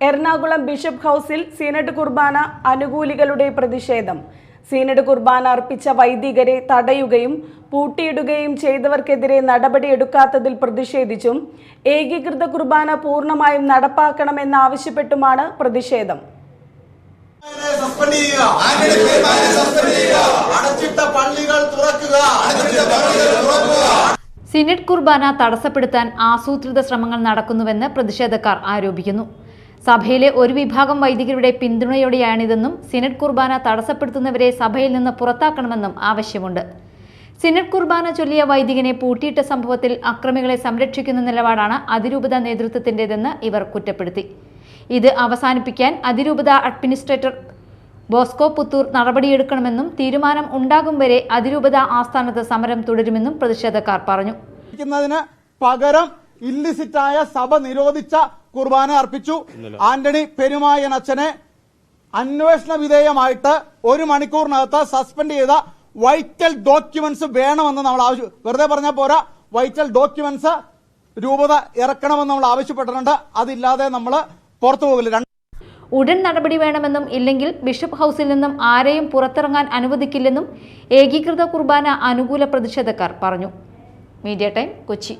Ernakulam bishop ഹൗസിൽ synod Qurbana അനുകൂലികളുടെ പ്രതിഷേധം. സീനഡ് കുർബാന അർപ്പിച്ച വൈദികരെ തടയുകയും പൂട്ടിയിടുകയും ചെയ്തവർക്കെതിരെ നടപടിയെടുക്കാത്തതിൽ പ്രതിഷേധിച്ചും ഏകീകൃത കുർബാന പൂർണമായും നടപ്പാക്കണമെന്നാവശ്യപ്പെട്ടുമാണ് പ്രതിഷേധം. അടച്ചിട്ട പള്ളികൾ തുറക്കുക. സിനഡ് കുർബാന തടസ്സപ്പെടുത്താൻ ആസൂത്രിത ശ്രമങ്ങൾ നടക്കുന്നുവെന്ന് പ്രതിഷേധക്കാർ ആരോപിക്കുന്നു. സഭയിലെ ഒരു വിഭാഗം വൈദികരുടെ പിന്തുണയോടെയാണിതെന്നും സിനഡ് കുർബാന തടസ്സപ്പെടുത്തുന്നവരെ സഭയിൽ നിന്ന് പുറത്താക്കണമെന്നും ആവശ്യമുണ്ട്. സിനഡ് കുർബാന ചൊല്ലിയ വൈദികനെ പൂട്ടിയിട്ട സംഭവത്തിൽ അക്രമികളെ സംരക്ഷിക്കുന്ന നിലപാടാണ് അതിരൂപത നേതൃത്വത്തിന്റെതെന്ന് ഇവർ കുറ്റപ്പെടുത്തി. ഇത് അവസാനിപ്പിക്കാൻ അതിരൂപത അഡ്മിനിസ്ട്രേറ്റർ ബോസ്കോ പുത്തൂർ നടപടിയെടുക്കണമെന്നും തീരുമാനം ഉണ്ടാകും വരെ അതിരൂപത ആസ്ഥാനത്ത് സമരം തുടരുമെന്നും പ്രതിഷേധക്കാർ പറഞ്ഞു. പകരം ഇല്ലിസിറ്റായ സഭ നിരോധിച്ച കുർബാന അർപ്പിച്ചു. ആന്റണി പെരുമായൻ അച്ഛനെ അന്വേഷണ വിധേയമായിട്ട് ഒരു മണിക്കൂറിനകത്ത് സസ്പെൻഡ് ചെയ്ത വൈറ്റൽ ഡോക്യുമെന്റ്സ് വേണമെന്ന് നമ്മൾ ആവശ്യം വെറുതെ പറഞ്ഞ പോരാ. വൈറ്റൽ ഡോക്യുമെന്റ്സ് രൂപത ഇറക്കണമെന്ന് നമ്മൾ ആവശ്യപ്പെട്ടിട്ടുണ്ട്. അതില്ലാതെ നമ്മൾ പുറത്തു പോകില്ല. ഉടൻ നടപടി വേണമെന്നും ഇല്ലെങ്കിൽ ബിഷപ്പ് ഹൗസിൽ നിന്നും ആരെയും പുറത്തിറങ്ങാൻ അനുവദിക്കില്ലെന്നും ഏകീകൃത കുർബാന അനുകൂല പ്രതിഷേധക്കാർ പറഞ്ഞു. Media time Kochi.